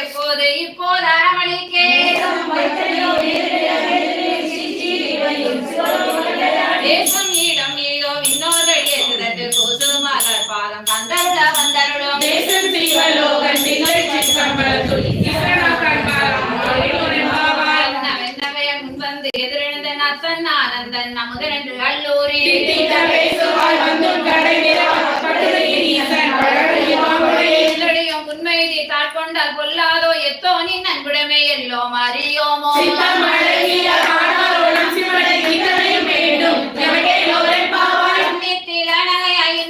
எப்போது இப்போது அரமணிக்கே தேசம் ஈடம் ஏதோ விண்ணோர்கள் கொசு மலர் பாதம் தந்தருட வந்தருளும். எதிரெழுந்த நத்தன் ஆனந்தன் அமுதரென்று கல்லூரி பொல்லாதோ எத்தோ நின் அன்புடமே எல்லோம் அறியோமோ எண்ணித்தில் அழகையாய்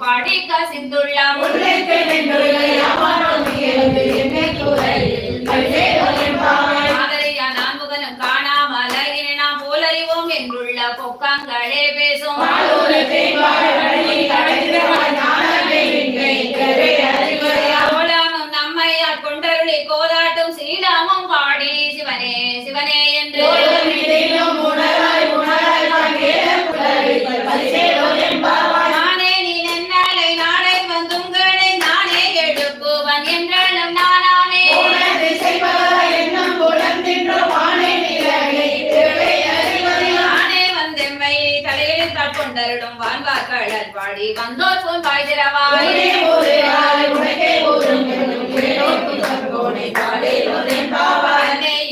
பாடி போலறிவோம் என்றுள்ள பொக்காங்களே பேசும். வான்வாக்களர் பாடி வந்தோர் போன் பாய்திரவாய்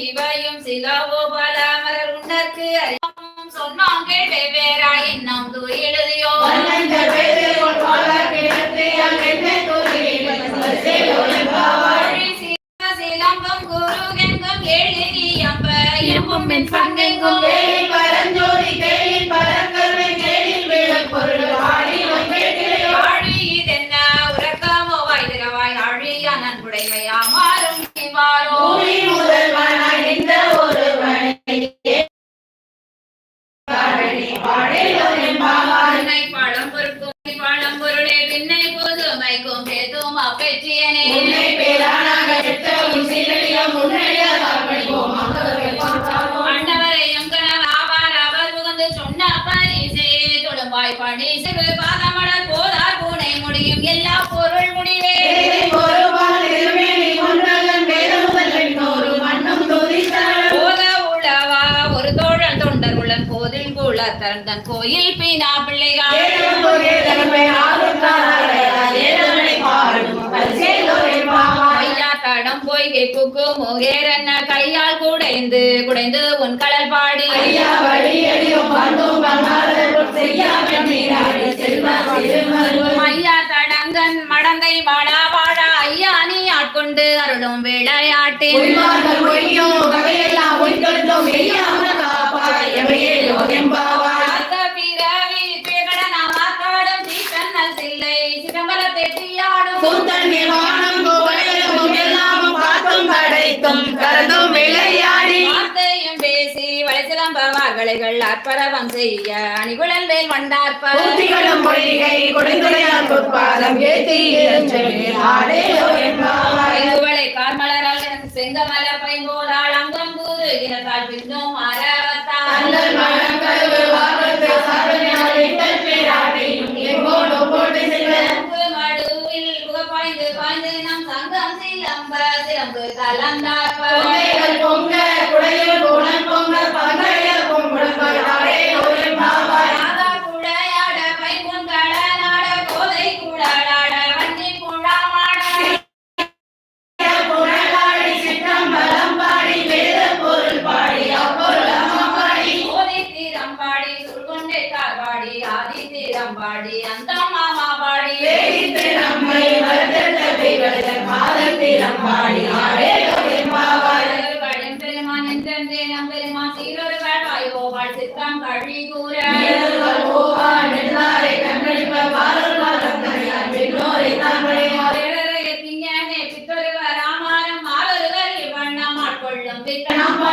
இவையும் சிலவோ பல மலர் உண்டற்கு அறிவும் சொன்னாம் கேட்டே வேறா இன்னும் தூ எழுதியோ வழி சீல சீலங்கம் குருகெங்கும் எழுதி அம்ப என் பங்கெங்கும் பேத்தும் அப்பெற்றியனே அண்டவரையும் கணவாவார் அவர் புகுந்து சொன்ன பரிசே. தொழும்பாய் பணி சிறு பாதமலர் போதார் பூனை முடியும் எல்லா பொருள் முடிவே. போத உளவா ஒரு தோழல் தொண்டர் உளன் போதில் குள தந்தன் கோயில் பீனா பிள்ளைகள். குக்கு முகேரன்ன கையால் குடைந்து குடைந்து உன் கடல் பாடி ஐயா தடங்கன் மடந்தை வாடா வாடா. ஐயா நீ ஆட்கொண்டு அருளும் விளையாட்டின் அத்த பிறவி தில்லை சிதம்பர தெட்டியாடும் வார்த்தையும் பேசி வளைசிலம்ப வார்களைகள் அற்பரவம் செய்ய அணிகுழல் மேல் வண்டார்ப்ப. ஊத்திகளும் பொய்கை கொடுந்துரையான் பொற்பாதம் ஏத்தி கார்மலரால் செங்கமலர் பைங்கோதாள் அங்கம் கூறு இனத்தால் பின்னும் மரவத்தால் சிலம்ப சிலம்பு கலந்தார்ப்ப பொங்க குடையில் குணம் பொங்க பங்கையர் பொங்குடங்கள் நம்ம